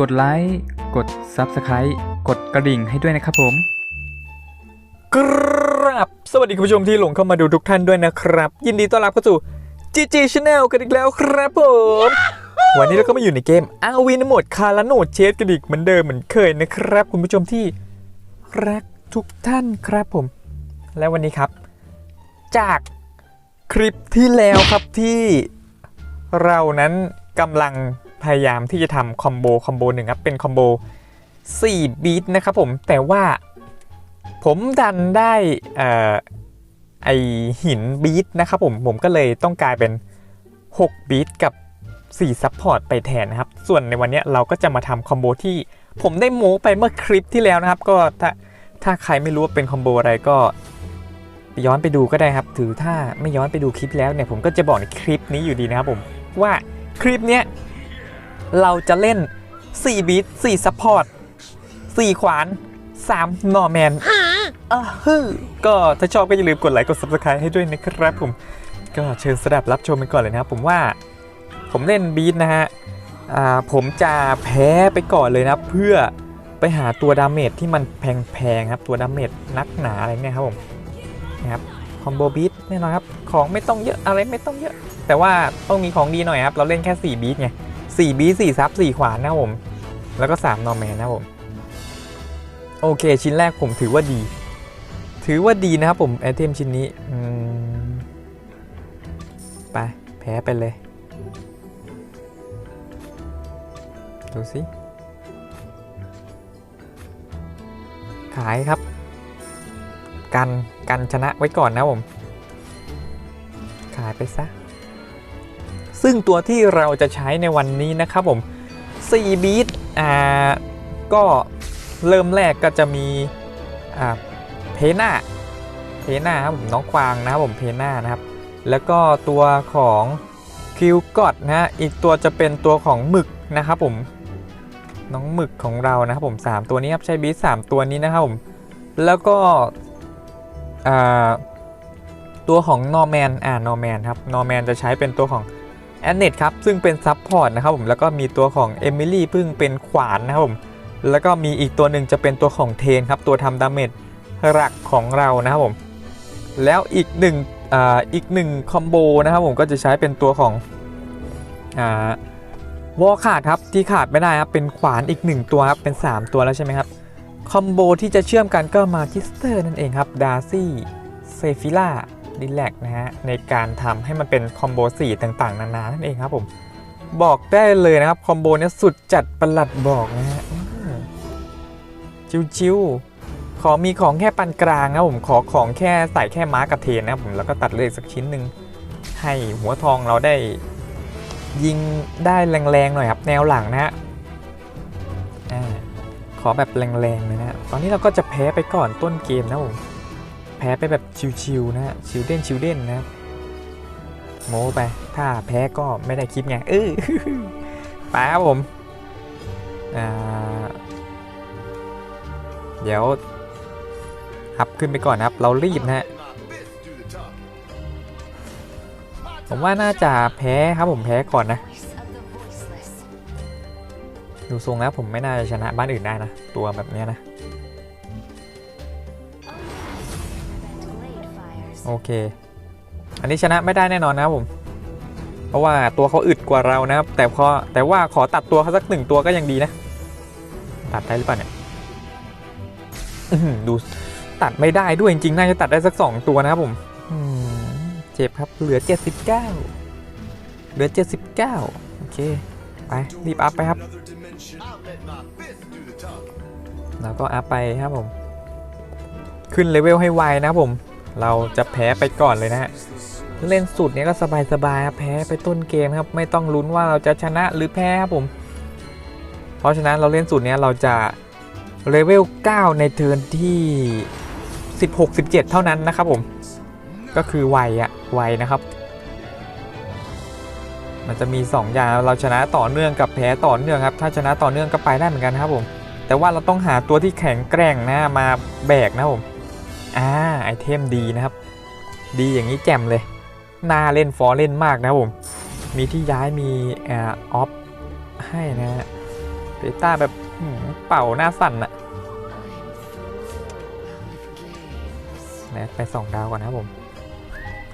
กดไลค์ กด Subscribe กดกระดิ่งให้ด้วยนะครับผมครับสวัสดีคุณผู้ชมที่หลงเข้ามาดูทุกท่านด้วยนะครับ ยินดีต้อนรับเข้าสู่ GG Channel กันอีกแล้วครับผม วันนี้เราก็มาอยู่ในเกมอาวินโหมดคาราโนดเชสกันอีกเหมือนเดิมเหมือนเคยนะครับ คุณผู้ชมที่รักทุกท่านครับผม และวันนี้ครับ จากคลิปที่แล้วครับที่เรานั้นกำลัง พยายามที่จะทำคอมโบคอมโบหนึ่งครับ เป็นคอมโบ4บีทนะครับผมแต่ว่าผมดันได้ไอหินบีทนะครับผมผมก็เลยต้องกลายเป็น 6 บีทกับ 4 ซัพพอร์ตไปแทนนะครับ ส่วนในวันนี้เราก็จะมาทำคอมโบที่ผมได้โม้ไปเมื่อคลิปที่แล้วนะครับ ก็ถ้าถ้าใครไม่รู้ว่าเป็นคอมโบอะไรก็ย้อนไปดูก็ได้ครับ ถือถ้าไม่ย้อนไปดูคลิปแล้วเนี่ยผมก็จะบอกในคลิปนี้อยู่ดีนะครับผมว่าคลิปเนี้ย เราจะเล่น 4 บีท4ซัพพอร์ต4ขวาน 3 นอร์แมนอะฮึก็ถ้าชอบก็อย่าลืมกดไลค์กด subscribe ให้ด้วยนะครับผม ก็เชิญสดับรับชมกันก่อนเลยนะครับผมว่าผมเล่นบีทนะฮะผมจะแพ้ไปก่อนเลยนะเพื่อไปหาตัวดาเมจที่มันแพงๆครับตัวดาเมจนักหนาอะไรเนี่ยครับผมนะครับคอมโบบีทแน่นอนครับของไม่ต้องเยอะอะไรไม่ต้องเยอะ แต่ว่าต้องมีของดีหน่อยครับ เราเล่นแค่ 4 บีทไง 4บีท4ซับ4ขวานนะผม แล้วก็3นอร์แมนนะผม โอเค ชิ้นแรกผมถือว่าดี ถือว่าดีนะครับผมไอเทมชิ้นนี้ไป แพ้ไปเลย ดูสิ ขายครับ กัน กันชนะไว้ก่อนนะผม ขายไปซะ ซึ่งตัวที่เราจะใช้ในวันนี้นะครับผม4บีทอ่าก็เริ่มแรกก็จะมีอ่าเพน่าเพน่าครับผมน้องกวางนะครับผมเพน่านะครับ แล้วก็ตัวของคิวกอดนะอีกตัวจะเป็นตัวของหมึกนะครับผมน้องหมึกของเรานะครับผม 3 ตัวนี้ครับใช้บีสามตัวนี้นะครับผมแล้วก็อ่าตัวของนอร์แมนอ่านอร์แมนครับนอร์แมนจะใช้เป็นตัวของ แอนเนตครับซึ่งเป็นซับพอร์ตนะครับผมแล้วก็มีตัวของเอมิลี่พึ่งเป็นขวานนะครับผมแล้วก็มีอีกตัวหนึ่งจะเป็นตัวของเทนครับตัวทำดาเมจหลักของเรานะครับผมแล้วอีกหนึ่งอ่าอีกหนึ่งคอมโบนะครับผมก็จะใช้เป็นตัวของอ่าวอลขาดครับที่ขาดไม่ได้ครับเป็นขวานอีกหนึ่งตัวครับเป็น 3 ตัวแล้วใช่ไหมครับคอมโบที่จะเชื่อมกันก็มาทิสเตอร์นั่นเองครับดาร์ซี่เซฟิล่า ดิแลกนะฮะในการทำให้มันเป็นคอมโบ4ต่างๆ นานานั่นเองครับผมบอกได้เลยนะครับ คอมโบเนี้ยสุดจัดประหลัดบอกนะฮะชิวๆขอมีของแค่ปานกลางนะผมขอของแค่ใส่แค่ม้ากับเทนนะผมแล้วก็ตัดเลยสักชิ้นหนึ่งให้หัวทองเราได้ยิงได้แรงๆหน่อยครับ แนวหลังนะฮะขอแบบแรงๆเลยนะฮะตอนนี้เราก็จะแพ้ไปก่อนต้นเกมนะผม พ้ไปแบบชิวๆนะฮะชิวเด่นชิวเด่นนะครับโม้ไป ถ้าแพ้ก็ไม่ได้คลิปไงเออไปครับผมเดี๋ยวอัพขึ้นไปก่อนนะครับ เรารีบนะฮะผมว่าน่าจะแพ้ครับผมแพ้ก่อนนะ ดูทรงแล้วผมไม่น่าจะชนะบ้านอื่นได้นะ ตัวแบบนี้นะ โอเค อันนี้ชนะไม่ได้แน่นอนนะครับผม เพราะว่าตัวเขาอึดกว่าเรานะครับ แต่พอแต่ว่าขอตัดตัวเขาสักหนึ่งตัวก็ยังดีนะ ตัดได้หรือเปล่าเนี่ยดูตัดไม่ได้ด้วยจริงๆน่าจะตัดได้สัก2ตัวนะครับผมอืมเจ็บครับเหลือ79เหลือ79โอเค ไป รีบอัพไปครับ แล้วก็อัพไปครับผม ขึ้นเลเวลให้ไวนะครับผม เราจะแพ้ไปก่อนเลยนะฮะเล่นสุดเนี้ยก็สบายๆครับแพ้ไปต้นเกมครับ ไม่ต้องลุ้นว่าเราจะชนะหรือแพ้ครับผม เพราะฉะนั้นเราเล่นสุดเนี้ยเราจะเลเวล 9 ในเทิร์นที่ 16 17 เท่านั้นนะครับผม ก็คือไวอะไวนะครับ มันจะมี 2 อย่างเราชนะต่อเนื่องกับแพ้ต่อเนื่องครับ ถ้าชนะต่อเนื่องก็ไปได้เหมือนกันครับผม แต่ว่าเราต้องหาตัวที่แข็งแกร่งนะมาแบกนะผม อ่าไอเทมดีนะครับ ดีอย่างนี้แจ่มเลยน่าเล่นฟอเล่นมากนะครับผม มีที่ย้ายมีอ่าออฟให้นะฮะเพต้าแบบเป่าหน้าสั่นอะแลดไปสองดาวก่อนนะครับผม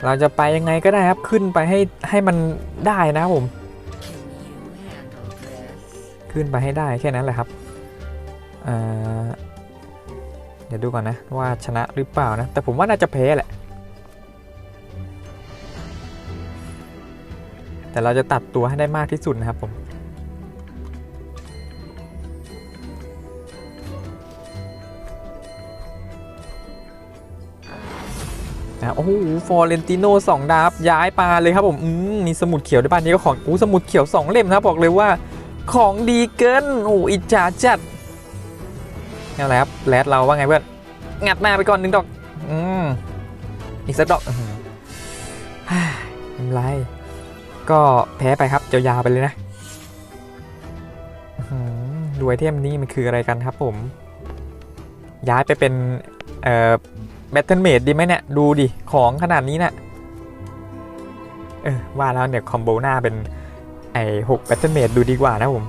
เราจะไปยังไงก็ได้ครับ ขึ้นไปให้ให้มันได้นะครับผม ขึ้นไปให้ได้แค่นั้นแหละครับอ่อ เดี๋ยวดูก่อนนะว่าชนะหรือเปล่านะ แต่ผมว่าน่าจะแพ้แหละ แต่เราจะตัดตัวให้ได้มากที่สุดนะครับผมนะโอ้โหฟอร์เรนติโนสองดาบย้ายปลาเลยครับผมอืมมีสมุดเขียวในบ้านนี้ก็ของอู้สมุดเขียวสองเล่มนะบอกเลยว่า ของดีเกินโอ้อิจฉาจัด นี่อะไรครับแรดเราว่าไงเพื่อน งัดหน้าไปก่อนหนึ่งดอก อืม อีกสักดอกไม่ไร ก็แพ้ไปครับยาวๆไปเลยนะอื้อหือดูไอเทมนี้มันคืออะไรกันครับผม ย้ายไปเป็น เอ่อแบตเทิลเมดดีไหมเนี่ย ดูดิ ของขนาดนี้นะ่ะเออว่าแล้วเนี่ย คอมโบหน้าเป็นไอ้หกแบตเทิลเมดดูดีกว่านะผม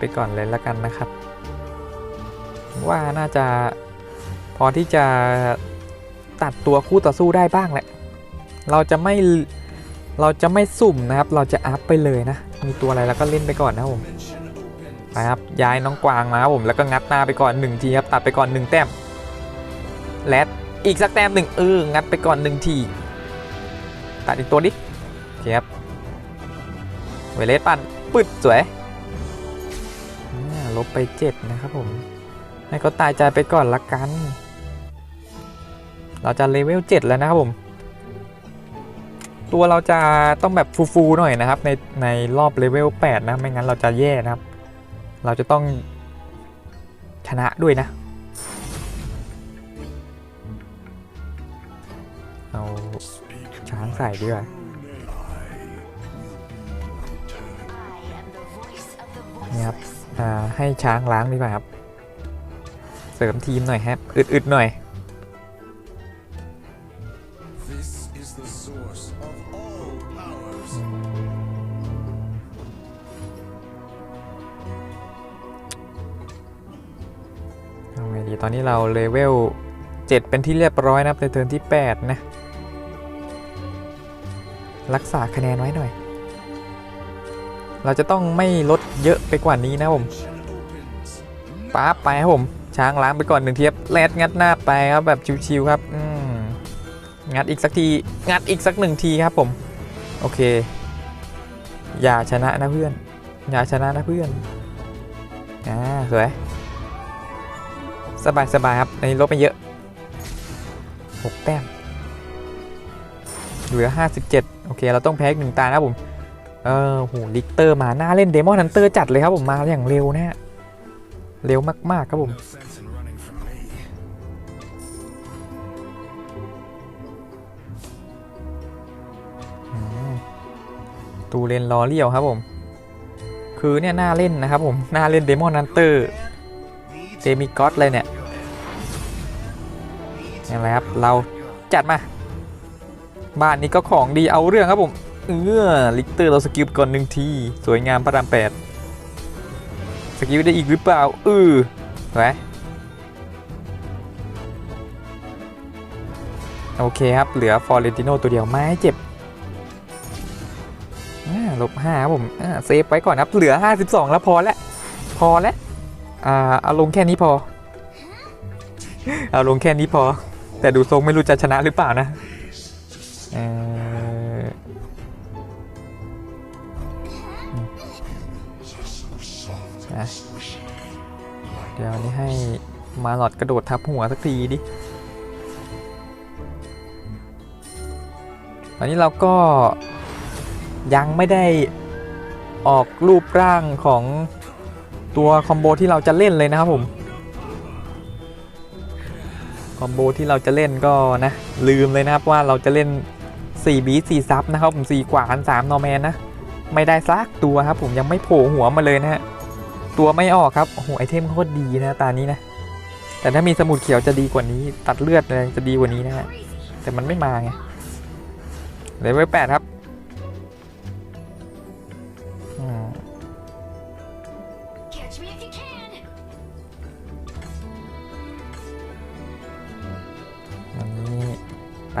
ไปก่อนเลยละกันนะครับ ว่าน่าจะพอที่จะตัดตัวคู่ต่อสู้ได้บ้างแหละ เราจะไม่เราจะไม่สุ่มนะครับ เราจะอัพไปเลยนะ มีตัวอะไรแล้วก็เล่นไปก่อนนะผม Dimension opens. ไปครับย้ายน้องกวางมาครับผมแล้วก็งัดหน้าไปก่อนหนึ่งทีครับตัดไปก่อนหนึ่งแต้มแลดอีกสักแต้มหนึ่งเอองัดไปก่อนหนึ่งทีตัดอีกตัวดิโอเคครับเวเลสปั่นปึดสวย ลบไปเจ็ดนะครับผมให้เขาตายใจไปก่อนละกัน เราจะเลเวล 7 แล้วนะครับผม ตัวเราจะต้องแบบฟูๆหน่อยนะครับ ในในรอบเลเวล 8 นะ ไม่งั้นเราจะแย่นะครับ เราจะต้องชนะด้วยนะ เอาช้างใส่ดีกว่านี่ครับ ให้ช้างล้างดีกว่าครับ เสริมทีมหน่อยครับอึดๆหน่อย This is the source of all powers. อืมเอาไงดีตอนนี้เราเลเวล 7 เป็นที่เรียบร้อยนะครับในเทิร์นที่ 8 นะ รักษาคะแนนไว้หน่อย เราจะต้องไม่ลดเยอะไปกว่านี้นะผมป๊าไปครับผมช้างล้างไปก่อนหนึ่งเทียบแลดงัดหน้าไปครับแบบชิวๆครับอืมงัดอีกสักทีงัดอีกสักหนึ่งทีครับผม โอเค อย่าชนะนะเพื่อน อย่าชนะนะเพื่อนอ่าสวยสบายสบายๆครับในลบไปเยอะ 6 แต้มเหลือ 57 โอเค เราต้องแพ้อีกหนึ่งตานะครับผม เออโหลิกเตอร์มาหน้าเล่นเดมอนฮันเตอร์จัดเลยครับผมมาอย่างเร็วนะฮะเร็วมาก ๆ ครับผมตูเลนรอเลี้ยวครับผม คือเนี่ยหน่าเล่นนะครับผมหน่าเล่นเดมอนนันเตอร์เดมิกอสเลยเนี่ยนี่แหละครับเราจัดมา บ้านนี้ก็ของดีเอาเรื่องครับผม เออลิกเตอร์เราสกิลก่อนหนึ่งที สวยงามพระรามแปดสกิลได้อีกหรือเปล่าเออไว้โอเคครับ เหลือฟอร์เรนติโนตัวเดียวไม่เจ็บอ่าลบห้าผมเซฟไว้ก่อนครับ เหลือ 52 แล้วพอแล้วพอแล้วอ่าเอาลงแค่นี้พอ เอาลงแค่นี้พอ แต่ดูทรงไม่รู้จะชนะหรือเปล่านะอ่อะ เดี๋ยวนี้ให้มาหลอดกระโดดทับหัวสักทีดิตอนนี้เราก็ยังไม่ได้ออกรูปร่างของตัวคอมโบที่เราจะเล่นเลยนะครับผม คอมโบที่เราจะเล่นก็นะลืมเลยนะครับว่าเราจะเล่น4บี4ซับนะครับผม4กว่ากัน3นอร์แมนนะ ไม่ได้ซักตัวครับผมยังไม่โผล่หัวมาเลยนะฮะ ตัวไม่ออกครับ โอ้โห ไอเทมโคตรดีนะตานี้นะ แต่ถ้ามีสมุดเขียวจะดีกว่านี้ ตัดเลือดอะไรจะดีกว่านี้นะฮะ แต่มันไม่มาไงเลเวลแปดครับอันนี้ไป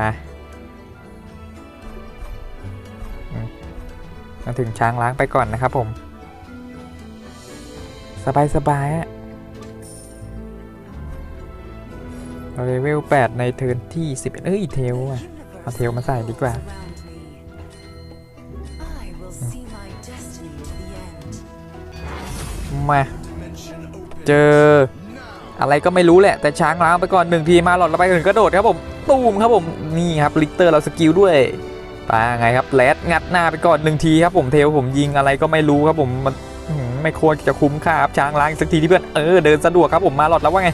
มาถึงช้างล้างไปก่อนนะครับผม สบายสบายๆอะเลเวล 8 ในเทิร์นที่ 11 เอ้ย เทลอะเอาเทลมาใส่ดีกว่า มา เจอ อะไรก็ไม่รู้แหละ แต่ช้างล้างไปก่อนหนึ่งทีมาหลอดแล้วไปถึงกระโดดครับผม ตูมครับผม นี่ครับ ลิกเตอร์เราสกิลด้วยปาไงครับแลดงัดหน้าไปก่อนหนึ่งทีครับผมเทลผมยิงอะไรก็ไม่รู้ครับผมมัน ไม่ควรจะคุ้มค่าครับช้างล้างอีกสักทีที่เพื่อนเออเดินสะดวกครับผมมาหลอดแล้วว่าไง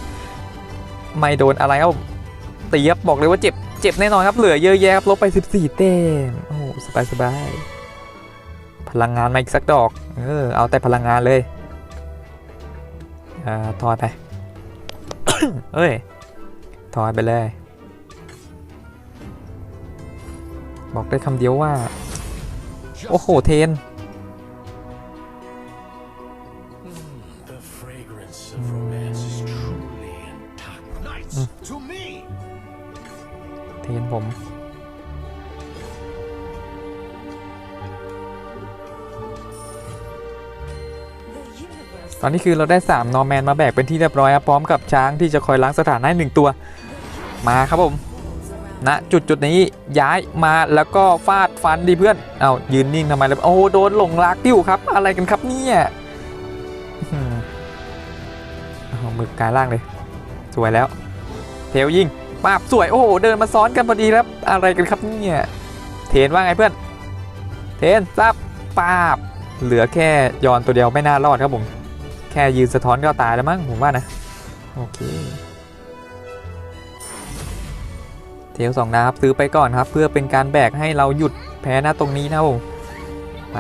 ไม่โดนอะไรครับตีครับบอกเลยว่าเจ็บเจ็บแน่นอนครับเหลือเยอะแยะครับลบไป 14 เต็มโอ้สบายสบายพลังงานมาอีกสักดอกเออเอาแต่พลังงานเลยอ่าทอยไปเอ้ยถอยไปเลยบอกได้คำเดียวว่า โอ้โห เทน ผมตอนนี้คือเราได้ 3 นอร์แมนมาแบกเป็นที่เรียบร้อยครับพร้อมกับช้างที่จะคอยล้างสถานะให้หนึ่งตัว มาครับผม holds around ณจุดจุดนี้ย้ายมาแล้วก็ฟาดฟันดิเพื่อนเอายืนนิ่งทำไมเลยโอ้โดนหลงรักอยู่ครับ อะไรกันครับเนี่ยอื้อหือเอามือกายล่างเลย สวยแล้วเทลยิง ปาบสวยโอ้โหเดินมาซ้อนกันพอดีครับอะไรกันครับเนี่ยเทนว่าไงเพื่อน เทนซับปาบ เหลือแค่ยอนตัวเดียวไม่น่ารอดครับผม แค่ยืนสะท้อนก็ตายแล้วมั้งผมว่านะ โอเค เทลสองนะครับซื้อไปก่อนครับ เพื่อเป็นการแบกให้เราหยุดแพ้หน้าตรงนี้นะผมไป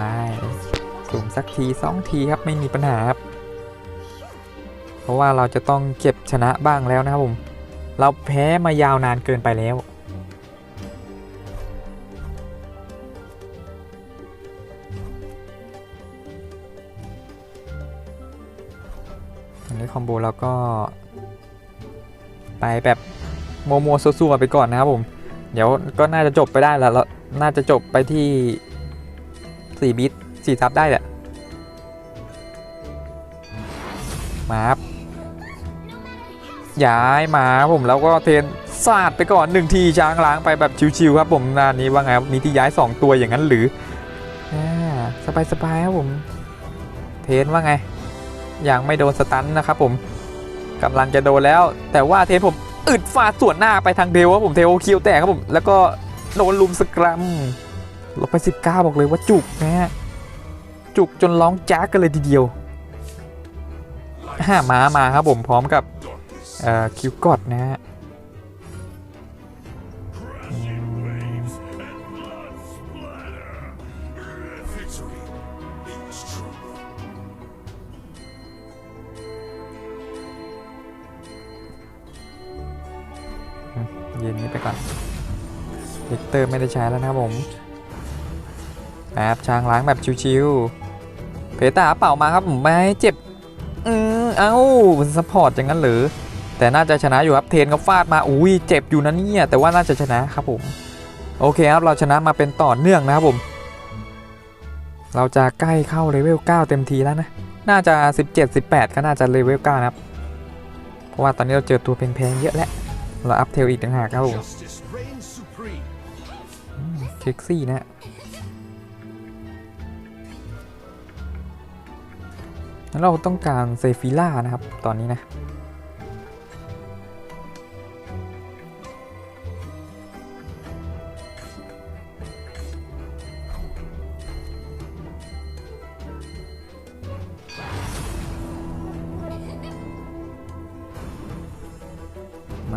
สุ่มสักทีสองทีครับไม่มีปัญหาครับ เพราะว่าเราจะต้องเก็บชนะบ้างแล้วนะครับผม เราแพ้มายาวนานเกินไปแล้ว อันนี้คอมโบเราก็ ไปแบบโมโมซัวๆไปก่อนนะครับผม เดี๋ยวก็น่าจะจบไปได้แล้วแล้วน่าจะจบไปที่ 4 บิต4ทับได้แหละ มาครับ ย้ายมาผมแล้วก็เทนสาดไปก่อนหนึ่งทีช้างล้างไปแบบชิวๆครับผมนานนี้ว่าไงมีที่ย้าย 2 ตัวอย่างนั้นหรืออ่าสบายๆครับผม เทนว่าไงยังไม่โดนสตันนะครับผมกำลังจะโดนแล้ว แต่ว่าเทนผมอึดฟาดส่วนหน้าไปทางเทลครับผมเทลคิวแตกครับผมแล้วก็โดนลุมสกรัมลบไป19บอกเลยว่าจุกนะฮะจุกจนร้องจ้ากกันเลยทีเดียวห้าม้ามาครับผมพร้อมกับ คิวกอดนะฮะยืนนี้ไปก่อนลิกเตอร์ไม่ได้ใช้แล้วนะครับผมแบบช้างล้างแบบชิวๆเพตาเป่ามาครับผมไม่ให้เจ็บ อืมเอ้าสปอร์ตอย่างนั้นหรือ แต่น่าจะชนะอยู่ครับเทนก็ฟาดมาอุ้ยเจ็บอยู่นะเนี่ยแต่ว่าน่าจะชนะครับผมโอเคครับเราชนะมาเป็นต่อเนื่องนะครับผม เราจะใกล้เข้าเลเวล9เต็มทีแล้วนะน่าจะ 17 18 ก็น่าจะเลเวล9นะครับเพราะว่าตอนนี้เราเจอตัวแพงๆเยอะแล้วเราอัพเทลอีกต่างหากครับผมเค็กซี่นะแล้วเราต้องการเซฟิล่านะครับตอนนี้นะ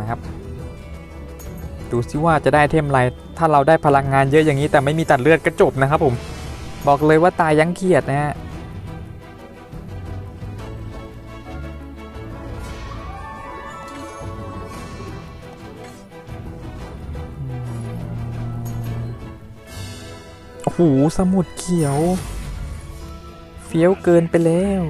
ครับ ดูสิว่าจะได้เทมอะไรถ้าเราได้พลังงานเยอะอย่างนี้แต่ไม่มีตัดเลือดก็จบนะครับผมบอกเลยว่าตายยั้งเขียดนะฮะโอ้โหสมุดเขียว เฟี้ยวเกินไปแล้ว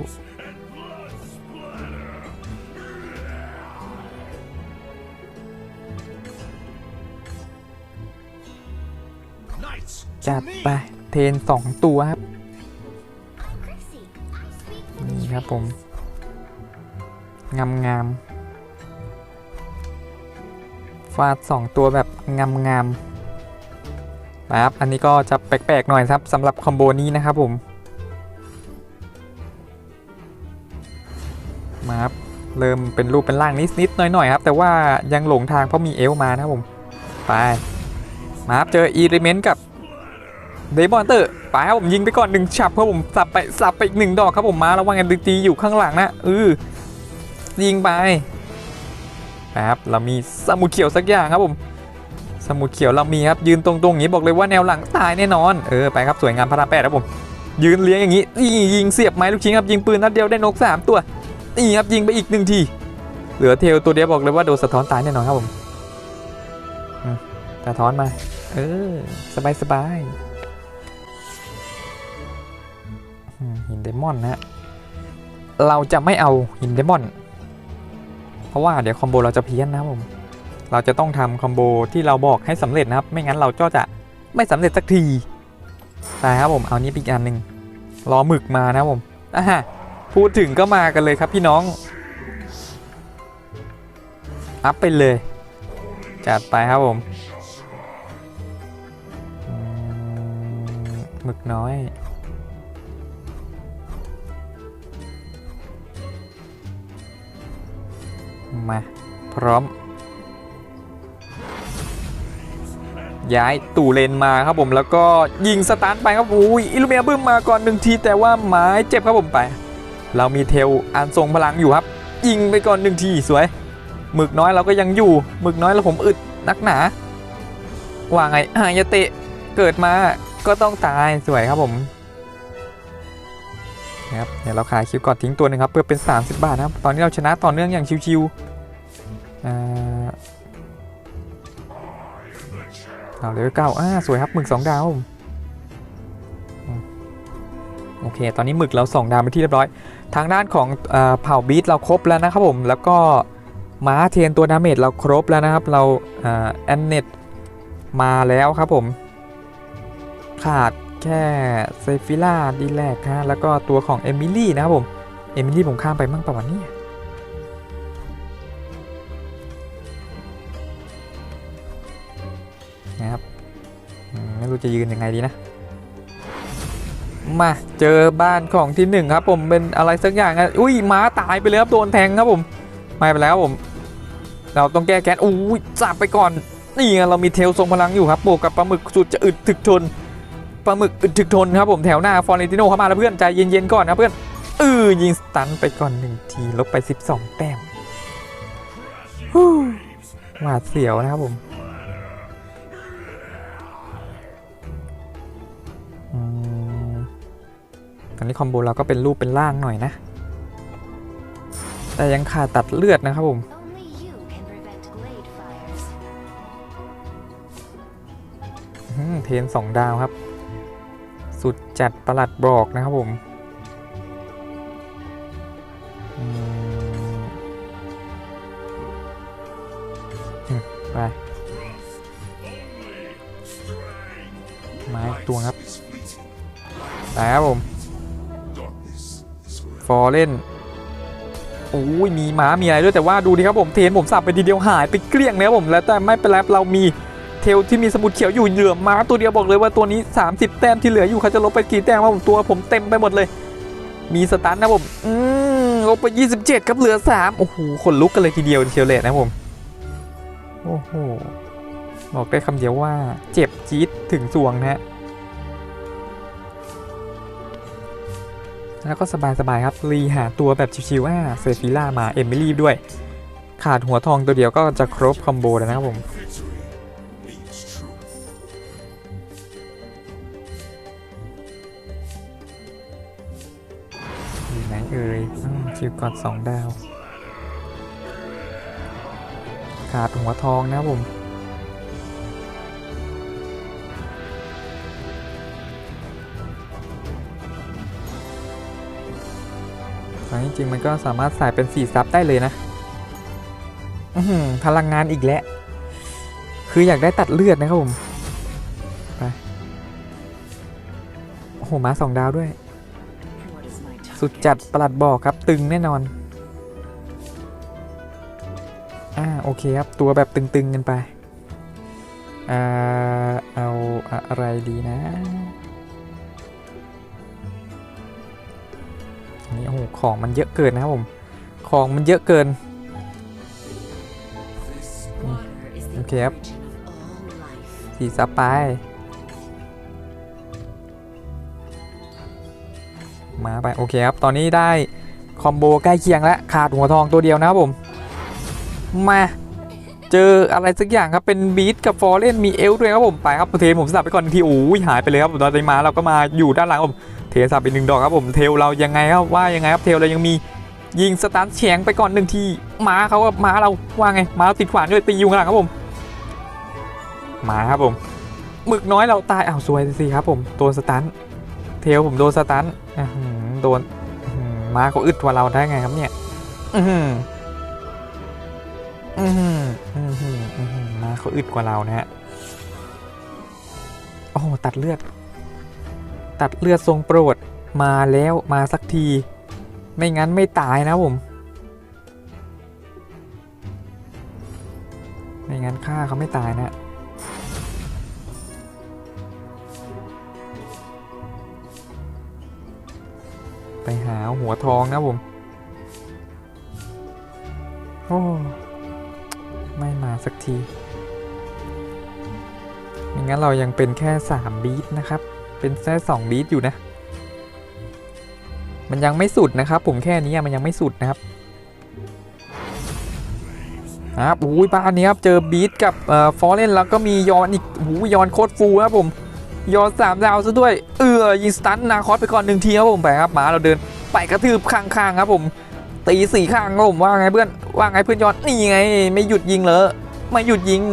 จัดไป เทนสองตัวครับ นี่ครับผม งามงามฟาดสองตัวแบบงามงามนะครับ อันนี้ก็จะแปลกๆหน่อยครับสำหรับคอมโบนี้นะครับผม มาครับ เริ่มเป็นรูปเป็นร่างนิดๆหน่อยๆครับ แต่ว่ายังหลงทางเพราะมีเอลมานะครับผม ไป มาครับ เจออีเลเมนต์กับ เดมอนเตอร์ไปครับผมยิงไปก่อนหนึ่งฉับครับผมสับไปสับไปอีกหนึ่งดอกครับผมมาระวังกันตีอยู่ข้างหลังนะเออยิงไปครับเรามีสมุดเขียวสักอย่างครับผมสมุดเขียวเรามีครับยืนตรงๆอย่างนี้บอกเลยว่าแนวหลังตายแน่นอนเออไปครับสวยงามพระรามแปดครับผมยืนเลี้ยงอย่างนี้ยิงเสียบไม้ลูกชิ้นครับยิงปืนนัดเดียวได้นกสามตัวนี่ครับยิงไปอีกหนึ่งทีเหลือเทลตัวเดียวบอกเลยว่าโดนสะท้อนตายแน่นอนครับผมอืมสะท้อนมา เออ สบายสบาย หินเดมอนนะฮะเราจะไม่เอาหินเดมอน เพราะว่าเดี๋ยวคอมโบเราจะเพี้ยนนะครับผม เราจะต้องทำคอมโบที่เราบอกให้สำเร็จนะครับ ไม่งั้นเราก็จะไม่สำเร็จสักทีใช่ครับผม เอานี้อีกอันหนึ่งรอหมึกมานะผมอะฮะพูดถึงก็มากันเลยครับพี่น้อง อัพไปเลย จัดไปครับผมอืมหมึกน้อย มา พร้อม ย้ายตู่เลนมาครับผมแล้วก็ยิงสตาร์ทไปครับอุ้ยอิลูเมียบึ้มมาก่อนหนึ่งทีแต่ว่าไม้เจ็บครับผมไป เรามีเทลอันทรงพลังอยู่ครับ ยิงไปก่อนหนึ่งทีสวยหมึกน้อยเราก็ยังอยู่หมึกน้อยแล้วผมอึดนักหนาว่าไงอายาเตะเกิดมาก็ต้องตายสวยครับผม นะครับเดี๋ยวเราขายคิวก่อนทิ้งตัวหนึ่งครับเพื่อเป็น 30 บาทนะครับ ตอนนี้เราชนะต่อเนื่องอย่างชิวๆอ่าเอาเลเก้าอ่าสวยครับหมึกสองดาวโอเค ตอนนี้หมึกเราสองดาวไปที่เรียบร้อย ทางด้านของเผ่าบีทเราครบแล้วนะครับผม แล้วก็ม้าเทียนตัวดาเมจเราครบแล้วนะครับ เราแอนเน็ตมาแล้วครับผม ขาด แค่เซฟิล่าดีแลกฮะแล้วก็ตัวของเอมิลี่นะครับผม เอมิลี่ผมข้ามไปมั่งประวันนี้นะครับไม่รู้จะยืนยังไงดีนะ มาเจอบ้านของที่หนึ่งครับผมเป็นอะไรสักอย่างอะอุ้ยม้าตายไปเลยครับโดนแทงครับผมไม่ไปแล้วผม เราต้องแก้แค้นอุ้ยจับไปก่อนนี่ไงเรามีเทลทรงพลังอยู่ครับบวกกับปลาหมึกสุดจะอึดถึกทน ปลาหมึกอึดถึกทนครับผมแถวหน้าฟอร์เรนติโนเข้ามาแล้วเพื่อนใจเย็นๆก่อนนะเพื่อนเออยิงสตันไปก่อนหนึ่งทีลบไป 12 แต้มฮู้หวาดเสียวนะครับผมอืมตอนนี้คอมโบเราก็เป็นรูปเป็นร่างหน่อยนะ แต่ยังขาดตัดเลือดนะครับผม Only you can prevent glade fires. อืมเทนสองดาวครับสุด จัดประหลัดบอกนะครับผมมอืมไปไม้ตัวครับไปครับผม ฟอร์เล่นโอ้ยมีหมามีอะไรด้วยแต่ว่าดูดิครับผมเทนผมสับไปทีเดียวหายไปเกลี้ยงเลยครับผมแล้วแต่ไม่เป็นไรเรามี เทลที่มีสมุดเขียวอยู่เหลือม้าตัวเดียวบอกเลยว่าตัวนี้ 30 แต้มที่เหลืออยู่เขาจะลบไปกี่แต้มว่าผมตัวผมเต็มไปหมดเลย มีสตันนะผม อืมลบไป 27 ครับเหลือ 3 โอ้โหขนลุกกันเลยทีเดียวเชียวเลยนะผม โอ้โหบอกได้คำเดียวว่าเจ็บจี๊ดถึงสวงนะฮะแล้วก็สบายๆครับรีหาตัวแบบชิวๆอ่าเซฟิล่ามาเอมิลี่ด้วย ขาดหัวทองตัวเดียวก็จะครบคอมโบแล้วนะครับผม อ่ยชิวกอดสองดาว ขาดหัวทองนะผมจริงๆมันก็สามารถใส่เป็นสี่ซับได้เลยนะพลังงานอีกแล้ว คืออยากได้ตัดเลือดนะครับผม ไป โอ้โห มาสองดาวด้วย สุดจัดประหลัดบอกครับตึงแน่นอน อ่าโอเคครับ ตัวแบบตึงๆกันไป อ่าเอาอะไรดีนะนนี้โอ้โหของมันเยอะเกินนะครับผม ของมันเยอะเกิน Water is the Okay, yep. origin of all life. สีซับไมาไปโอเคครับ ตอนนี้ได้คอมโบใกล้เคียงแล้วขาดหัวทองตัวเดียวนะครับผม มาเจออะไรสักอย่างครับเป็นบีทกับฟอร์เรนมีเอลด้วยครับผมไปครับเทนผมสับไปก่อนหนึ่งทีโอ้ยหายไปเลยครับตอนนี้มาเราก็มาอยู่ด้านหลังผมเทสับไปหนึ่งดอกครับผมเทลเรายังไงครับว่ายังไงครับเทลเรายังมียิงสตาร์ทแฉงไปก่อนหนึ่งทีม้าเขากับม้าเราว่าไงม้าเราติดขวานด้วยตีอยู่ข้างหลังครับผมมาครับผมหมึกน้อยเราตายอ้าวซวยสิครับผมโดนสตันเทลผมโดนสตัน โดนอื้าเขาอึดกว่าเราได้ไงครับเนี่ย อืมอืมอืมอืมม้าเขาอึดกว่าเรานะฮะ โอ้โหตัดเลือด ตัดเลือดทรงโปรด มาแล้วมาสักที ไม่งั้นไม่ตายนะผม ไม่งั้นฆ่าเขาไม่ตายนะ ไปหาหัวทองนะผม โอ้ ไม่มาสักทีไม่งั้นเรายังเป็นแค่3บีทนะครับ เป็นแค่2บีทอยู่นะ มันยังไม่สุดนะครับ ผมแค่นี้มันยังไม่สุดนะครับครับอุ้ยบ้านนี้ครับ เจอบีทกับเอ่อฟอร์เรนแล้วก็มียอนอีกหูยอนโคตรฟูครับผม ยอนสามดาวซะด้วย เออยิงสตันนาคอสไปก่อนหนึ่งทีครับผมไปครับหมาเราเดินไปกระทืบข้างๆครับผมตีสี่ข้างครับผมว่าไงเพื่อนว่าไงเพื่อนยอนนี่ไง ไม่หยุดยิงเลยไม่หยุดยิง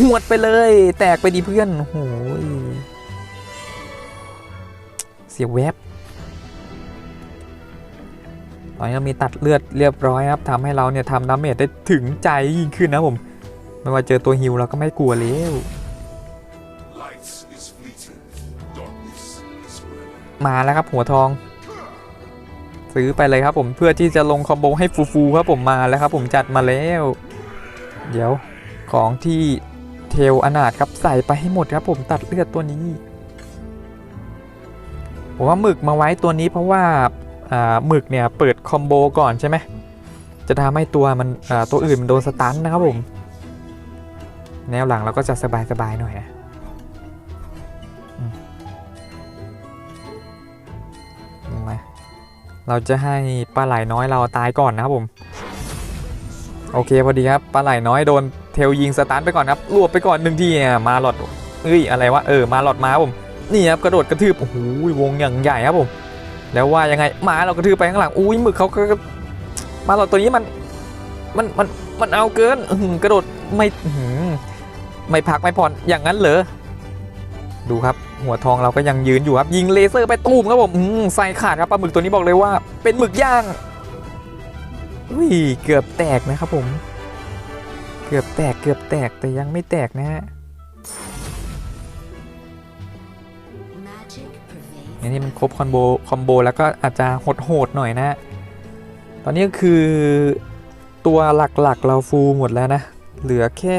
หวดไปเลย แตกไปดีเพื่อนโอ้โหยเสียแวบตอนนี้เรามีตัดเลือดเรียบร้อยครับทำให้เราเนี่ยทำดาเมจได้ถึงใจยิ่งขึ้นนะผม ไม่ว่าเจอตัวฮิวเราก็ไม่กลัวแล้ว มาแล้วครับหัวทอง ซื้อไปเลยครับผมเพื่อที่จะลงคอมโบให้ฟูๆครับผมมาแล้วครับผมจัดมาแล้ว เดี๋ยวของที่เทลอนาถครับใส่ไปให้หมดครับผมตัดเลือดตัวนี้ผมว่าหมึกมาไว้ตัวนี้เพราะว่าหมึกเนี่ยเปิดคอมโบก่อนใช่ไหมจะทำให้ตัวมันตัวอื่นมันโดนสตันนะครับผม แนวหลังเราก็จะสบายๆหน่อยนะ เราจะให้ปลาไหลน้อยเราตายก่อนนะครับผม โอเคพอดีครับปลาไหลน้อยโดนเทลยิงสตาร์ทไปก่อนครับรวบไปก่อนหนึ่งทีอะมาหลอดเอ้ยอะไรวะเออมาหลอดมาผมนี่ครับกระโดดกระทืบโอ้โหวงอย่างใหญ่ครับผมแล้วว่ายังไงมาเรากระทืบไปข้างหลังอุ้ยหมึกเขาก็มาหลอดตัวนี้มันมันมันมันเอาเกินกระโดดไม่ไม่พักไม่ผ่อนอย่างนั้นเหรอ ดูครับหัวทองเราก็ยังยืนอยู่ครับ ยิงเลเซอร์ไปตูมครับผมอืมใส่ขาดครับปลาหมึกตัวนี้บอกเลยว่า เป็นหมึกย่างอุ้ยเกือบแตกนะครับผม เกือบแตกเกือบแตกแต่ยังไม่แตกนะฮะ Magic pervades อันนี้มันครบคอมโบคอมโบแล้วก็อาจจะโหดๆหน่อยนะฮะตอนนี้ก็คือตัวหลักๆเราฟูหมดแล้วนะ เหลือแค่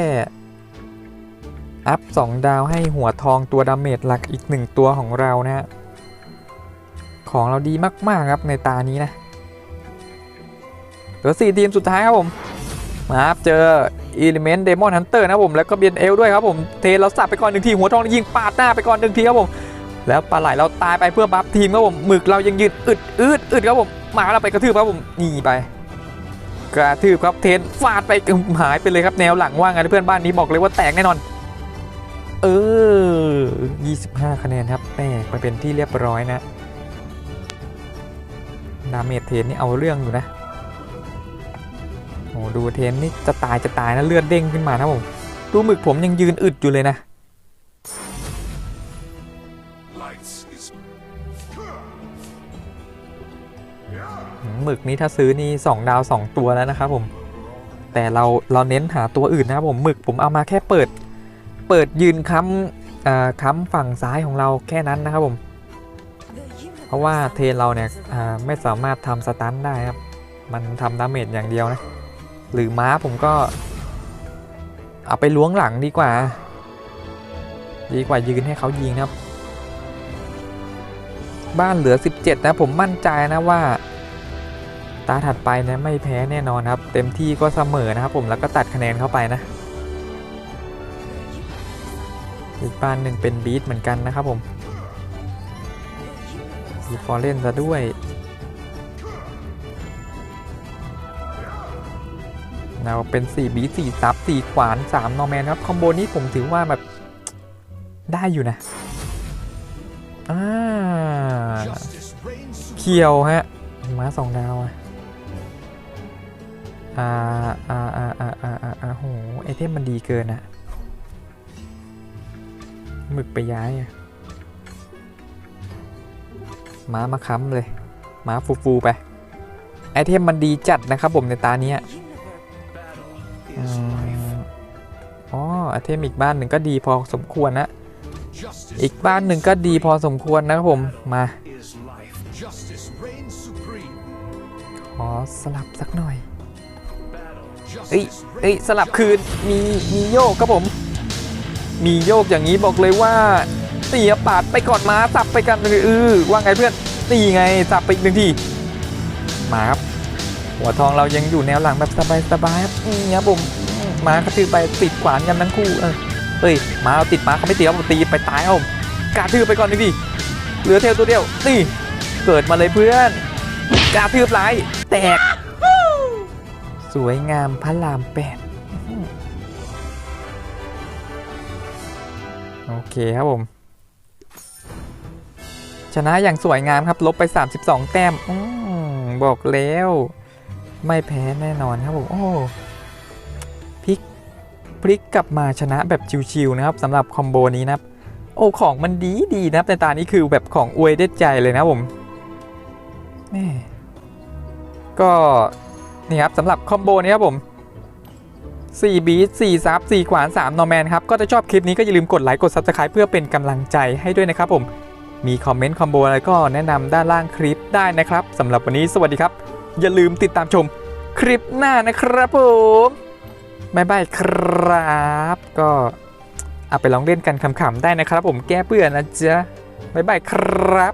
อัพ 2 ดาวให้หัวทองตัวดาเมจหลักอีก 1 ตัวของเรานะฮะ ของเราดีมาก ๆ ครับในตานี้นะ เหลือ 4 ทีมสุดท้ายครับผม มาครับเจอ Element Demon Hunter นะครับผมแล้วก็เบียนเอลด้วยครับผมเทเราสับไปก่อนหนึ่งทีหัวทองยิงปาดหน้าไปก่อนหนึ่งทีครับผมแล้วปลาไหลเราตายไปเพื่อบัฟทีมครับผมหมึกเรายังยืนอึดอึดอึดครับผมหมาเราไปกระทืบครับผมนี่ไป กระทืบครับเทนฟาดไปหายไปเลยครับแนวหลังว่าไงเพื่อนบ้านนี้บอกเลยว่าแตกแน่นอน เออ 25 คะแนนครับแตกไปเป็นที่เรียบร้อยนะ ดาเมจเทนนี่เอาเรื่องอยู่นะโอ้ดูเทนนี่จะตายจะตายนะเลือดเด้งขึ้นมานะผม ดูหมึกผมยังยืนอึดอยู่เลยนะ Light is หมึกนี้ถ้าซื้อนี่ 2 ดาว 2 ตัวแล้วนะครับผม แต่เราเราเน้นหาตัวอื่นนะครับผมหมึกผมเอามาแค่เปิด เปิดยืนค้ำค้ำฝั่งซ้ายของเราแค่นั้นนะครับผม เพราะว่าเทนเราเนี่ยไม่สามารถทำสตันได้ครับ มันทำดาเมจอย่างเดียวนะ หรือม้าผมก็ เอาไปล้วงหลังดีกว่า ดีกว่ายืนให้เขายิงนะครับ บ้านเหลือ 17 นะผมมั่นใจนะว่าตาถัดไปเนี่ยไม่แพ้แน่นอนครับ เต็มที่ก็เสมอนะครับผมแล้วก็ตัดคะแนนเข้าไปนะ บ้านหนึ่งเป็นบีทเหมือนกันนะครับผมมีฟอร์เรนซะด้วยเราเป็น4บี4ซับ4ขวาน3นอร์แมนครับ คอมโบนี้ผมถือว่าแบบได้อยู่นะอ่าเคียวฮะม้าสองดาวอะอ่าอ่าอ่าอ่าอ่าอ่าอ่าโหไอเทมมันดีเกินอะ หมึกไปย้ายม้ามาค้ำเลยม้าฟูฟูๆไป ไอเทมมันดีจัดนะครับผมในตาเนี้ยอ๋อไอเทมอีกบ้านหนึ่งก็ดีพอสมควรนะ อีกบ้านหนึ่งก็ดีพอสมควรนะครับผม มาขอสลับสักหน่อย เอ้ยเอ้ยสลับคืน มีมีโยกครับผม มีโยกอย่างนี้บอกเลยว่าเตียปาดไปก่อนมาสับไปกันเออว่าไงเพื่อนตีไงสับไปอีกหนึ่งทีมาครับ หัวทองเรายังอยู่แนวหลังแบบสบายๆครับนี่ครับผมมากระตือไปติดขวานกันทั้งคู่เออเฮ้ยมาเอาติดมาเขาไม่ตีครับผมตีไปตายครับผมกาทืบไปก่อนหนึ่งทีเหลือเทลตัวเดียวนี่เกิดมาเลยเพื่อนกาทืบไหลแตก สวยงามพระรามแปด เคครับผม ชนะอย่างสวยงามครับ ลบไป 32 แต้มอบอกแล้ว ไม่แพ้แน่นอนครับผมโอ้พลิกพลิกกลับมาชนะแบบชิวๆนะครับสำหรับคอมโบนี้นะครับ โอ้ของมันดีดีๆนะครับในตานี้คือแบบของอวยได้ใจเลยนะผมแม่ก็นี่ครับสำหรับคอมโบนี้ครับผม 4 บีท4ซับ4ขวาน3นอร์แมนครับก็ถ้าชอบคลิปนี้ก็อย่าลืมกดไลค์กด Subscribe เพื่อเป็นกำลังใจให้ด้วยนะครับผมมีคอมเมนต์คอมโบอะไรก็แนะนำด้านล่างคลิปได้นะครับสำหรับวันนี้สวัสดีครับ อย่าลืมติดตามชมคลิปหน้านะครับผมบายบายครับ ก็เอาไปลองเล่นกันขำๆได้นะครับผมแก้เบื่อนะจ๊ะบายบายครับ